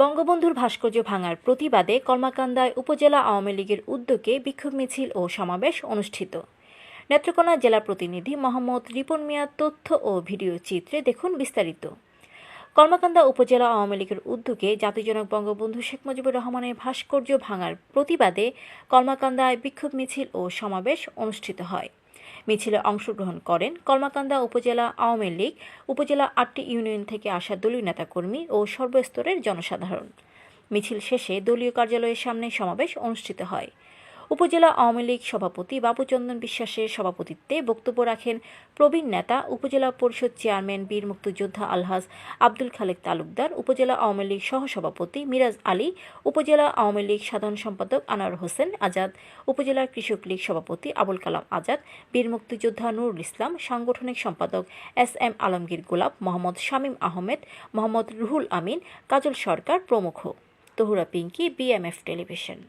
বঙ্গবন্ধুর ভাস্কর্য ভাঙার প্রতিবাদে কর্মাকান্দায় উপজেলা আওয়ামী লীগের উদ্যোগে বিক্ষোভ মিছিল ও সমাবেশ অনুষ্ঠিত। নেত্রকোনা জেলা প্রতিনিধি মোহাম্মদ রিপন মিয়া তথ্য ও ভিডিও চিত্রে দেখুন বিস্তারিত। কলমাকান্দা উপজেলা আওয়ামী লীগের উদ্যোগে জাতিজনক বঙ্গবন্ধু শেখ মুজিবুর রহমানের ভাস্কর্য ভাঙার প্রতিবাদে কলমাকান্দায় বিক্ষোভ মিছিল ও সমাবেশ অনুষ্ঠিত হয়। মিছিলে অংশগ্রহণ করেন কলমাকান্দা উপজেলা আওয়ামী লীগ, উপজেলা আটটি ইউনিয়ন থেকে আসা দলীয় নেতাকর্মী ও সর্বস্তরের জনসাধারণ। মিছিল শেষে দলীয় কার্যালয়ের সামনে সমাবেশ অনুষ্ঠিত হয়। উপজেলা আওয়ামী লীগ সভাপতি বাবুচন্দন বিশ্বাসের সভাপতিত্বে বক্তব্য রাখেন প্রবীণ নেতা, উপজেলা পরিষদ চেয়ারম্যান, বীর মুক্তিযোদ্ধা আলহাজ আব্দুল খালেক তালুকদার, উপজেলা আওয়ামী লীগ সহসভাপতি মিরাজ আলী, উপজেলা আওয়ামী লীগ সাধারণ সম্পাদক আনোয়ার হোসেন আজাদ, উপজেলা কৃষক লীগ সভাপতি আবুল কালাম আজাদ, বীর মুক্তিযোদ্ধা নুরুল ইসলাম, সাংগঠনিক সম্পাদক এস এম আলমগীর গোলাপ, মোহাম্মদ শামীম আহমেদ, মোহাম্মদ রুহুল আমিন, কাজল সরকার প্রমুখ। Tahura Pinki BMF television.